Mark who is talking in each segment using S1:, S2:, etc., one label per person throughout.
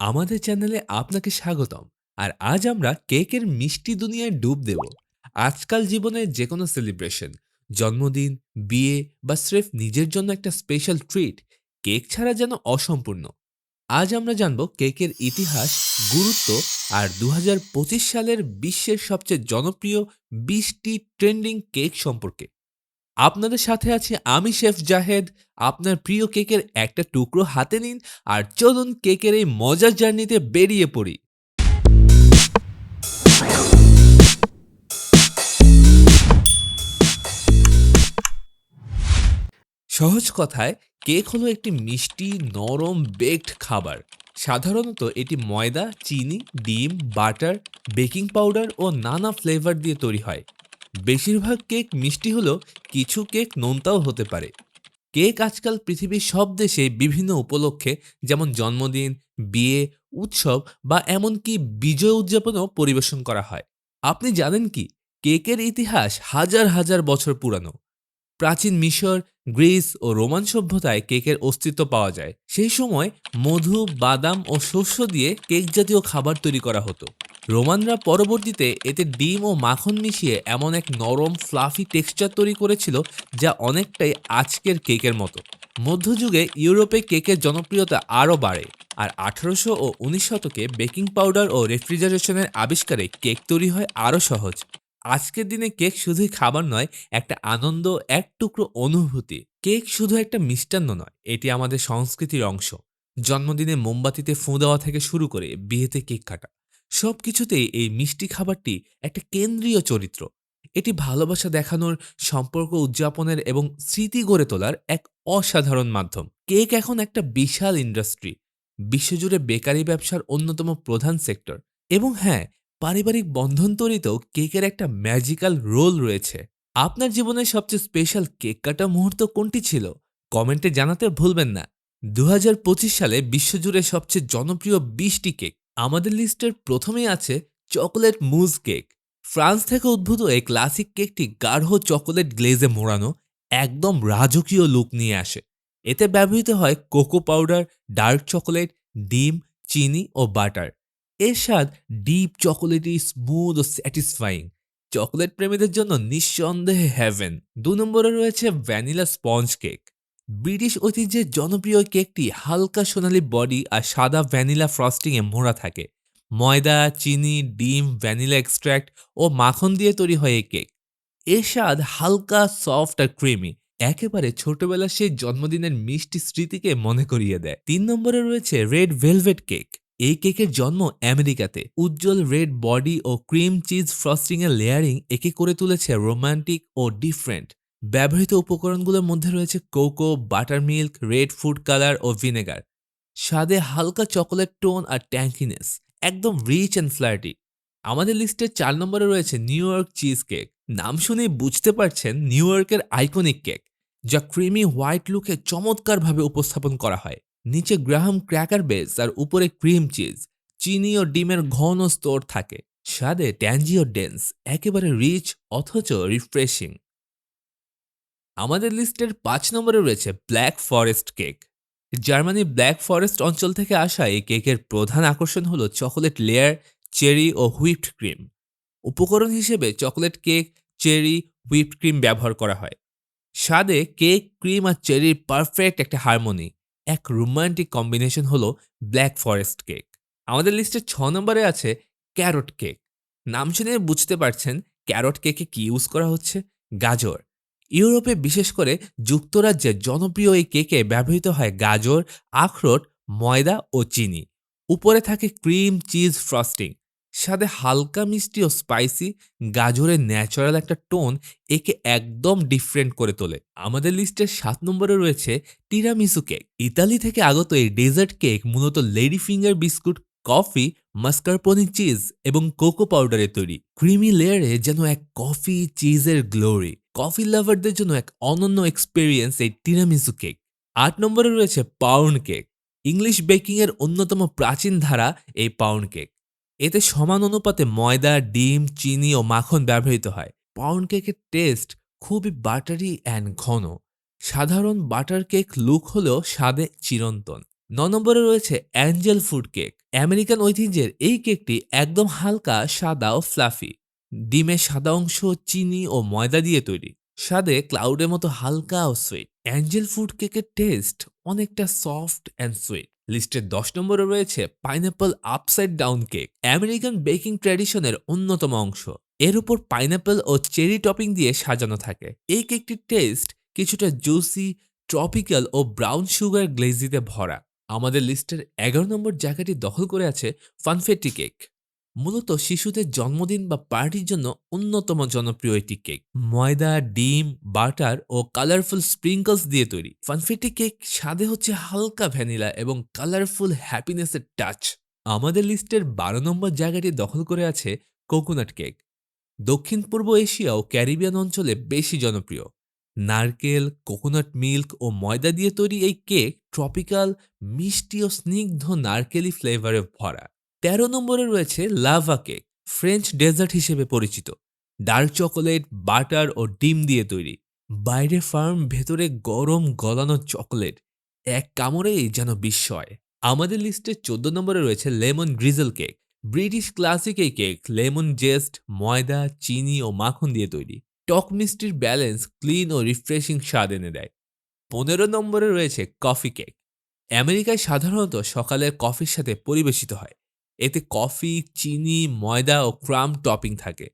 S1: আমাদের চ্যানেলে আপনাকে স্বাগতম। আর আজ আমরা কেকের মিষ্টি দুনিয়ায় ডুব দেব। আজকাল জীবনের যে কোনো সেলিব্রেশন জন্মদিন, বিয়ে বা স্রেফ নিজের জন্য একটা স্পেশাল ট্রিট কেক ছাড়া যেন অসম্পূর্ণ। আজ আমরা জানব কেকের ইতিহাস, গুরুত্ব আর দু হাজার পঁচিশ সালের বিশ্বের সবচেয়ে জনপ্রিয় বিশটি ট্রেন্ডিং কেক সম্পর্কে। আপনাদের সাথে আছি আমি শেফ জাহেদ। আপনার প্রিয় কেকের একটা টুকরো হাতে নিন আর চলুন কেকের এই মজার জার্নিতে বেরিয়ে পড়ি। সহজ কথায়, কেক হলো একটি মিষ্টি, নরম বেকড খাবার। সাধারণত এটি ময়দা, চিনি, ডিম, বাটার, বেকিং পাউডার ও নানা ফ্লেভার দিয়ে তৈরি হয়। বেশিরভাগ কেক মিষ্টি হলেও কিছু কেক নোনতাও হতে পারে। কেক আজকাল পৃথিবীর সব দেশে বিভিন্ন উপলক্ষে, যেমন জন্মদিন, বিয়ে, উৎসব বা এমনকি বিজয় উদযাপনও পরিবেশন করা হয়। আপনি জানেন কি? কেকের ইতিহাস হাজার হাজার বছর পুরানো। প্রাচীন মিশর, গ্রিস ও রোমান সভ্যতায় কেকের অস্তিত্ব পাওয়া যায়। সেই সময় মধু, বাদাম ও শস্য দিয়ে কেক জাতীয় খাবার তৈরি করা হতো। রোমানরা পরবর্তীতে এতে ডিম ও মাখন মিশিয়ে এমন এক নরম ফ্লাফি টেক্সচার তৈরি করেছিল যা অনেকটাই আজকের কেকের মতো। মধ্যযুগে ইউরোপে কেকের জনপ্রিয়তা আরও বাড়ে আর আঠারোশো ও উনিশ শতকে বেকিং পাউডার ও রেফ্রিজারেশনের আবিষ্কারে কেক তৈরি হয় আরও সহজ। আজকের দিনে কেক শুধুই খাবার নয়, একটা আনন্দ, এক টুকরো অনুভূতি। কেক শুধু একটা মিষ্টান্ন নয়, এটি আমাদের সংস্কৃতির অংশ। জন্মদিনে মোমবাতিতে ফুঁ দেওয়া থেকে শুরু করে বিয়েতে কেক কাটা। সব কিছুতেই এই মিষ্টি খাবারটি একটা কেন্দ্রীয় চরিত্র। এটি ভালোবাসা দেখানোর সম্পর্ক উদযাপনের এবং স্মৃতি গড়ে তোলার এক অসাধারণ মাধ্যম। কেক এখন একটা বিশাল ইন্ডাস্ট্রি, বিশ্বজুড়ে বেকারি ব্যবসার অন্যতম প্রধান সেক্টর এবং হ্যাঁ পারিবারিক বন্ধন তৈরিতেও কেকের একটা ম্যাজিক্যাল রোল রয়েছে। আপনার জীবনের সবচেয়ে স্পেশাল কেক কাটা মুহূর্ত কোনটি ছিল? কমেন্টে জানাতে ভুলবেন না। দু হাজার পঁচিশ সালে বিশ্বজুড়ে সবচেয়ে জনপ্রিয় বিশটি কেক। আমাদের লিস্টের প্রথমেই আছে চকোলেট মুজ কেক। ফ্রান্স থেকে উদ্ভূত এই ক্লাসিক কেকটি গাঢ় চকোলেট গ্লেজে মোড়ানো একদম রাজকীয় লুক নিয়ে আসে। এতে ব্যবহৃত হয় কোকো পাউডার, ডার্ক চকোলেট, ডিম, চিনি ও বাটার। এর স্বাদ ডিপ চকোলেটি, স্মুথ ও স্যাটিসফাইং। চকোলেট প্রেমীদের জন্য নিঃসন্দেহে হ্যাভেন দু নম্বরে রয়েছে ভ্যানিলা স্পঞ্জ কেক। ব্রিটিশ ঐতিহ্যের জনপ্রিয় কেকটি হালকা সোনালি বডি আর সাদা ভ্যানিলা ফ্রস্টিংয়ে মোড়া থাকে। ময়দা, চিনি, ডিম, ভ্যানিলা এক্সট্র্যাক্ট ও মাখন দিয়ে তৈরি হয় এই কেক। এর স্বাদ হালকা সফট আর ক্রিমি একেবারে ছোটবেলার সেই জন্মদিনের মিষ্টি স্মৃতিকে মনে করিয়ে দেয়। তিন নম্বরে রয়েছে রেড ভেলভেট কেক এই কেকের জন্ম আমেরিকাতে। উজ্জ্বল রেড বডি ও ক্রিম চিজ ফ্রস্টিং এর লেয়ারিং একে করে তুলেছে রোমান্টিক ও ডিফারেন্ট ব্যবহৃত উপকরণগুলোর মধ্যে রয়েছে cocoa butter milk red food colour ও ভিনেগার। স্বাদে হালকা চকোলেট টোন আর ট্যাঙ্কিনেস, একদম রিচ অ্যান্ড ফ্ল্যাটি। আমাদের লিস্টের চার নম্বরে রয়েছে নিউ ইয়র্ক চিজ কেক। নাম শুনেই বুঝতে পারছেন নিউ ইয়র্কের আইকনিক কেক, যা ক্রিমি হোয়াইট লুকে চমৎকারভাবে উপস্থাপন করা হয়। নিচে গ্রাহাম ক্র্যাকার বেস আর উপরে ক্রিম চিজ। চিনি ও ডিমের ঘন স্তর থাকে। স্বাদে ট্যাঞ্জি ও ডেন্স, একেবারে রিচ অথচ রিফ্রেশিং। আমাদের লিস্টের পাঁচ নম্বরে রয়েছে ব্ল্যাক ফরেস্ট কেক। জার্মানির ব্ল্যাক ফরেস্ট অঞ্চল থেকে আসা এই কেকের প্রধান আকর্ষণ হলো চকোলেট লেয়ার, চেরি ও হুইপড ক্রিম। উপকরণ হিসেবে chocolate cake, cherry, whipped cream ব্যবহার করা হয়। স্বাদে কেক, ক্রিম আর চেরির পারফেক্ট একটা হারমোনি। এক রোমান্টিক কম্বিনেশন হলো ব্ল্যাক ফরেস্ট কেক। আমাদের লিস্টে ছ নম্বরে আছে ক্যারট কেক। নাম শুনে বুঝতে পারছেন ক্যারট কেকে কি ইউজ করা হচ্ছে? গাজর। ইউরোপে বিশেষ করে যুক্তরাজ্যে জনপ্রিয় এই কেকে ব্যবহৃত হয় গাজর, আখরোট, ময়দা ও চিনি। উপরে থাকে ক্রিম, চিজ, ফ্রস্টিং। স্বাদে হালকা মিষ্টি ও স্পাইসি, গাজরের ন্যাচারাল একটা টোন একে একদম ডিফারেন্ট করে তোলে। আমাদের লিস্টের সাত নম্বরে রয়েছে টিরামিসু কেক। ইতালি থেকে আগত এই ডেজার্ট কেক মূলত lady finger biscuit, coffee, mascarpone cheese এবং কোকো পাউডারে তৈরি। ক্রিমি লেয়ারে যেন এক কফি, চিজের গ্লোরি। কফি লাভারদের জন্য এক অনন্য এক্সপেরিয়েন্স এই টিরামিসু কেক আট নম্বরে রয়েছে পাউন্ড কেক ইংলিশ বেকিংয়ের অন্যতম প্রাচীন ধারা এই পাউন্ড কেক এতে সমান অনুপাতে ময়দা, ডিম, চিনি ও মাখন ব্যবহৃত হয়। পাউন্ড কেকের টেস্ট খুবই বাটারি অ্যান্ড ঘন। সাধারণ বাটার কেক লুক হলেও স্বাদে চিরন্তন। ন নম্বরে রয়েছে অ্যাঞ্জেল ফুড কেক আমেরিকান ঐতিহ্যের এই কেকটি একদম হালকা, সাদা ও ফ্লাফি ডিমের সাদা অংশ, চিনি ও ময়দা দিয়ে তৈরি। স্বাদে ক্লাউডের মতো হালকা ও সুইট অ্যাঞ্জেল ফুড কেকের টেস্ট অনেকটা সফট অ্যান্ড সুইট লিস্টের দশ নম্বরে রয়েছে pineapple upside down cake American baking ট্র্যাডিশনের অন্যতম অংশ। এর উপর পাইনাপল ও চেরি টপিং দিয়ে সাজানো থাকে। এই কেকটির টেস্ট কিছুটা জুসি ট্রপিক্যাল ও ব্রাউন সুগার গ্লেজিতে ভরা। আমাদের লিস্টের এগারো নম্বর জায়গাটি দখল করে আছে ফানফেটি কেক মূলত শিশুদের জন্মদিন বা পার্টির জন্য অন্যতম জনপ্রিয় একটি কেক। ময়দা, ডিম, বাটার ও কালারফুল স্প্রিঙ্কলস দিয়ে তৈরি। ফানফেটি কেক স্বাদে হচ্ছে হালকা ভ্যানিলা এবং কালারফুল হ্যাপিনেসের টাচ। আমাদের লিস্টের বারো নম্বর জায়গাটি দখল করে আছে কোকোনাট কেক। দক্ষিণ পূর্ব এশিয়া ও ক্যারিবিয়ান অঞ্চলে বেশি জনপ্রিয়। নারকেল, কোকোনাট মিল্ক ও ময়দা দিয়ে তৈরি এই কেক ট্রপিক্যাল, মিষ্টি ও স্নিগ্ধ নারকেলি ফ্লেভারে ভরা। তেরো নম্বরে রয়েছে লাভা কেক, ফ্রেঞ্চ ডেজার্ট হিসেবে পরিচিত। ডার্ক চকোলেট, বাটার ও ডিম দিয়ে তৈরি। বাইরে ফার্ম, ভেতরে গরম গলানো চকোলেট। এক কামড়েই যেন বিস্ময় আমাদের লিস্টে চোদ্দ নম্বরে রয়েছে lemon drizzle cake. British classic এই কেক, লেমন জেস্ট, ময়দা, চিনি ও মাখন দিয়ে তৈরি। টক মিষ্টির ব্যালেন্স ক্লিন ও রিফ্রেশিং স্বাদ এনে দেয়। পনেরো নম্বরে রয়েছে কফি কেক। আমেরিকায় সাধারণত সকালের কফির সাথে পরিবেশিত হয়। এতে কফি, চিনি, ময়দা ও ক্রাম টপিং থাকে।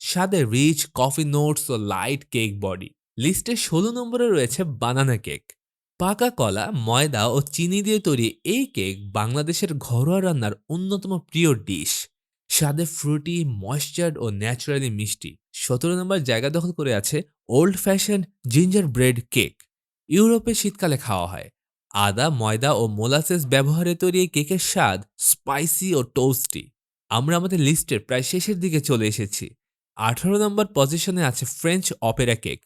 S1: স্বাদে রিচ কফি নোটস ও লাইট কেক বডি। লিস্টে ষোলো নম্বরে রয়েছে বানানা কেক। পাকা কলা, ময়দা ও চিনি দিয়ে তৈরি এই কেক বাংলাদেশের ঘরোয়া রান্নার অন্যতম প্রিয় ডিশ। স্বাদে ফ্রুটি ময়েশ্চার্ড ও ন্যাচারালি মিষ্টি। সতেরো নম্বর জায়গা দখল করে আছে old fashion ginger bread cake. ইউরোপে শীতকালে খাওয়া হয়। আদা, ময়দা ও মোলাসেস ব্যবহারে তৈরি কেকের স্বাদ স্পাইসি ও টোস্টি। আমরা আমাদের লিস্টের প্রায় শেষের দিকে চলে এসেছি। আঠারো নম্বর পজিশনে আছে ফ্রেঞ্চ অপেরা কেক।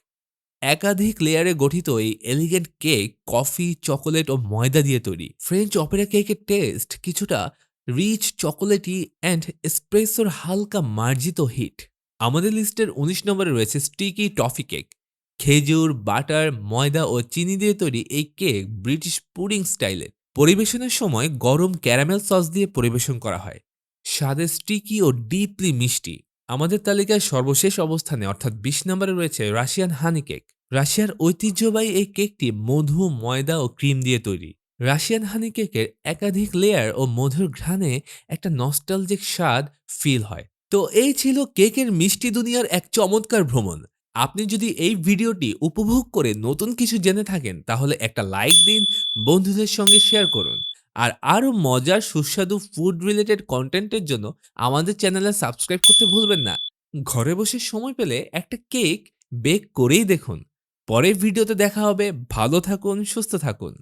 S1: একাধিক লেয়ারে গঠিত এই এলিগেন্ট কেক কফি, চকোলেট ও ময়দা দিয়ে তৈরি। ফ্রেঞ্চ অপেরা কেকের টেস্ট কিছুটা রিচ, চকোলেটি অ্যান্ড এসপ্রেসোর হালকা মার্জিত হিট। আমাদের লিস্টের উনিশ নম্বরে রয়েছে স্টিকি টফি কেক। খেজুর, বাটার, ময়দা ও চিনি দিয়ে তৈরি এই কেক ব্রিটিশ পুডিং স্টাইলের পরিবেশনের সময় গরম ক্যারামেল সস দিয়ে পরিবেশন করা হয়। স্বাদে স্টিকি ও ডিপলি মিষ্টি। আমাদের তালিকায় সর্বশেষ অবস্থানে অর্থাৎ বিশ নম্বরে রয়েছে রাশিয়ান হানি কেক। রাশিয়ার ঐতিহ্যবাহী এই কেকটি মধু, ময়দা ও ক্রিম দিয়ে তৈরি। রাশিয়ান হানি কেকের একাধিক লেয়ার ও মধুর ঘ্রাণে একটা নস্টালজিক স্বাদ ফিল হয়। তো এই ছিল কেকের মিষ্টি দুনিয়ার এক চমৎকার ভ্রমণ। আপনি যদি এই ভিডিওটি উপভোগ করে নতুন কিছু জেনে থাকেন, তাহলে একটা লাইক দিন, বন্ধুদের সঙ্গে শেয়ার করুন। আর আরও মজার, সুস্বাদু ফুড রিলেটেড কন্টেন্টের জন্য আমাদের চ্যানেলে সাবস্ক্রাইব করতে ভুলবেন না। ঘরে বসে সময় পেলে একটা কেক বেক করেই দেখুন। পরের ভিডিওতে দেখা হবে। ভালো থাকুন, সুস্থ থাকুন।